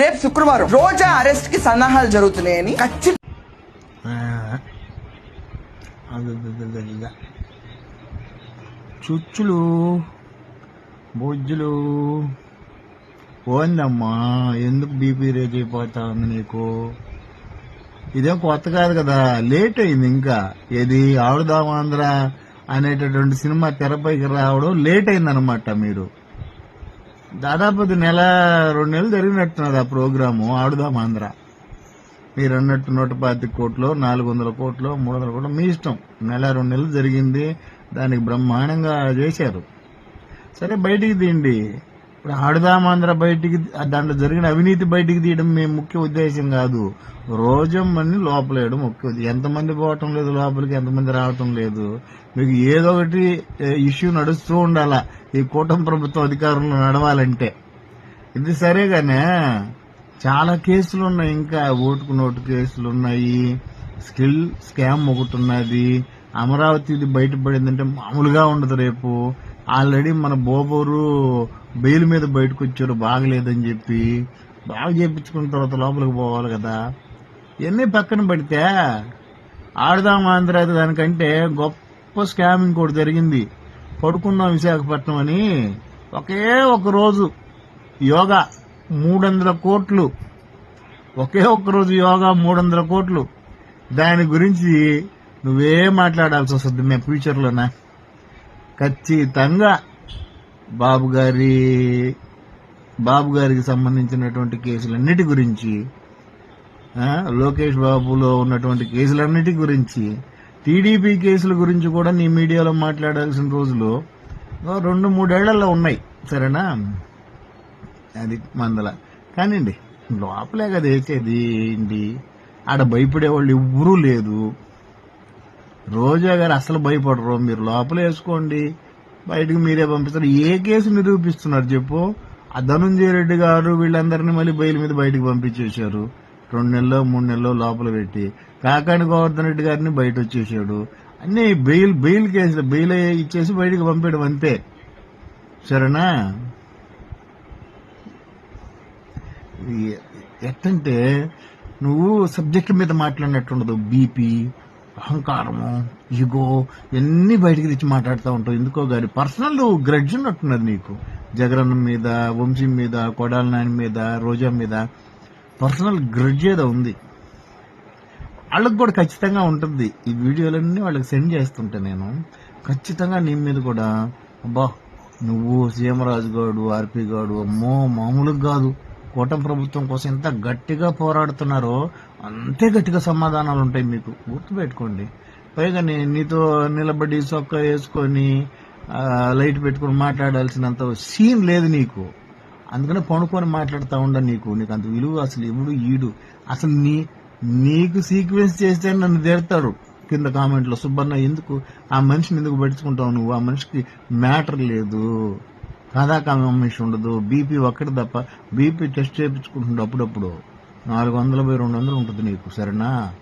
రేపు శుక్రవారం రోజా అరెస్ట్కి సన్నాహాలు జరుగుతున్నాయని ఖచ్చితంగా చుచ్చులు బొజ్జులు. పోందమ్మా ఎందుకు బీపీ రేజ్ అయిపోతా ఉంది నీకు? ఇదేం కొత్త కాదు కదా లేట్ అయింది ఇంకా. ఏది ఆడుదామాంధ్ర అనేటటువంటి సినిమా తెరపైకి రావడం లేట్ అయిందనమాట మీరు. దాదాపు నెల రెండు నెలలు జరిగినట్టున్నది ఆ ప్రోగ్రాము. ఆడుదాం ఆంధ్ర మీరు అన్నట్టు నూట పాతిక కోట్లు నాలుగు వందల కోట్లు మూడు వందల కోట్లు మీ ఇష్టం. నెల రెండు నెలలు జరిగింది. దానికి బ్రహ్మాండంగా చేశారు. సరే బయటికి తీయండి. ఇప్పుడు ఆడుదామాంధ్ర బయటికి దాంట్లో జరిగిన అవినీతి బయటికి తీయడం మేము ముఖ్య ఉద్దేశం కాదు. రోజమ్మని లోపలేయడం ముఖ్య ఎంతమంది పోవటం లేదు లోపలికి ఎంతమంది రావటం లేదు. మీకు ఏదో ఒకటి ఇష్యూ నడుస్తూ ఉండాలా. ఈ కూటమి ప్రభుత్వం అధికారంలో నడవాలంటే. ఇది సరే కానీ చాలా కేసులు ఉన్నాయి ఇంకా ఓటుకు నోటు కేసులు ఉన్నాయి స్కిల్ స్కామ్ ఒకటి ఉన్నది అమరావతి ఇది బయటపడిందంటే మామూలుగా ఉండదు రేపు. ఆల్రెడీ మన బోబోరు బెయిల్ మీద బయటకు వచ్చారు బాగలేదని చెప్పి బాగా చేపించుకున్న తర్వాత లోపలికి పోవాలి కదా. ఇవన్నీ పక్కన పెడితే ఆడదాం ఆంధ్ర దానికంటే గొప్ప స్కామ్ ఇంకోటి జరిగింది. పడుకున్నాం విశాఖపట్నం అని ఒకే ఒక రోజు యోగా మూడు వందల కోట్లు. ఒకే ఒక్క రోజు యోగా మూడు వందల కోట్లు. దాని గురించి నువ్వే మాట్లాడాల్సి వస్తుంది మేము ఫ్యూచర్లోనా? ఖచ్చితంగా బాబు గారి బాబు గారికి సంబంధించినటువంటి కేసులన్నిటి గురించి లోకేష్ బాబులో ఉన్నటువంటి కేసులన్నిటి గురించి టీడీపీ కేసుల గురించి కూడా నీ మీడియాలో మాట్లాడాల్సిన రోజులు రెండు మూడేళ్ళలో ఉన్నాయి. సరేనా? అది మందల. కానివ్వండి లోపలే కదా వేసేది ఏంటి? ఆడ భయపడే వాళ్ళు ఎవ్వరూ లేదు. రోజా గారు అసలు భయపడరు. మీరు లోపల వేసుకోండి. బయటకు మీరే పంపిస్తారు. ఏ కేసు నిరూపిస్తున్నారు చెప్పు? ఆ ధనుంజయ రెడ్డి గారు వీళ్ళందరినీ మళ్ళీ బయలు మీద బయటకు పంపించేశారు. రెండు నెలలో మూడు నెలలో లోపల పెట్టి. కాకాని గోవర్ధన్ రెడ్డి గారిని బయట వచ్చేసాడు. అన్ని బెయిల్ బెయిల్ కేసులు. బెయిల్ ఇచ్చేసి బయటకు పంపేయడం అంతే. సరేనా? ఎట్టంటే నువ్వు సబ్జెక్ట్ మీద మాట్లాడినట్టుండదు. బీపీ అహంకారము ఇగో ఇవన్నీ బయటికి తెచ్చి మాట్లాడుతూ ఉంటావు. ఎందుకో గారి పర్సనల్ గ్రడ్జ్ ఉన్నట్టున్నది నీకు. జగరన్న మీద వంశీ మీద కొడాల నాయన మీద రోజా మీద పర్సనల్ గ్రడ్జ్ ఏదో ఉంది. వాళ్ళకి కూడా ఖచ్చితంగా ఉంటుంది. ఈ వీడియోలన్నీ వాళ్ళకి సెండ్ చేస్తుంటే నేను ఖచ్చితంగా నీ మీద కూడా అబ్బా నువ్వు సీమరాజు గాడు ఆర్పి గాడు అమ్మో మామూలుగా కాదు. కూటమి ప్రభుత్వం కోసం ఎంత గట్టిగా పోరాడుతున్నారో అంతే గట్టిగా సమాధానాలు ఉంటాయి మీకు. గుర్తుపెట్టుకోండి పైగా నీతో నిలబడి సొక్క వేసుకొని లైట్ పెట్టుకొని మాట్లాడాల్సినంత సీన్ లేదు నీకు. అందుకనే పనుకొని మాట్లాడుతూ ఉండ నీకు. నీకు అంత విలువ అసలు ఎవడు ఈడు. అసలు నీ నీకు సీక్వెన్స్ చేస్తే నన్ను తిడతాడు కింద కామెంట్లో సుబ్బన్న ఎందుకు? ఆ మనిషిని ఎందుకు పట్టించుకుంటావు నువ్వు? ఆ మనిషికి మ్యాటర్ లేదు. కథా మనిషి ఉండదు. బీపీ ఒక్కటి తప్ప బీపీ టెస్ట్ చేయించుకుంటుండే అప్పుడప్పుడు నాలుగు వందల బై రెండు వందలు ఉంటుంది నీకు సరేనా?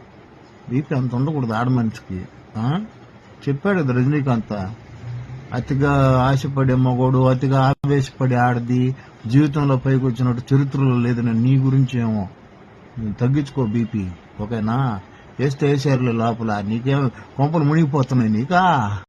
బీపీ అంత ఉండకూడదు ఆడ మనిషికి. చెప్పాడు కదా రజనీకాంత్. అతిగా ఆశపడే మగోడు అతిగా ఆవేశపడే ఆడది జీవితంలో పైకి వచ్చినట్టు చరిత్రలో లేదని నీ గురించి ఏమో. నువ్వు తగ్గించుకో బీపీ ఓకేనా? వేస్తే వేసారులే లోపల. నీకేం కొంపలు మునిగిపోతున్నాయి నీకా?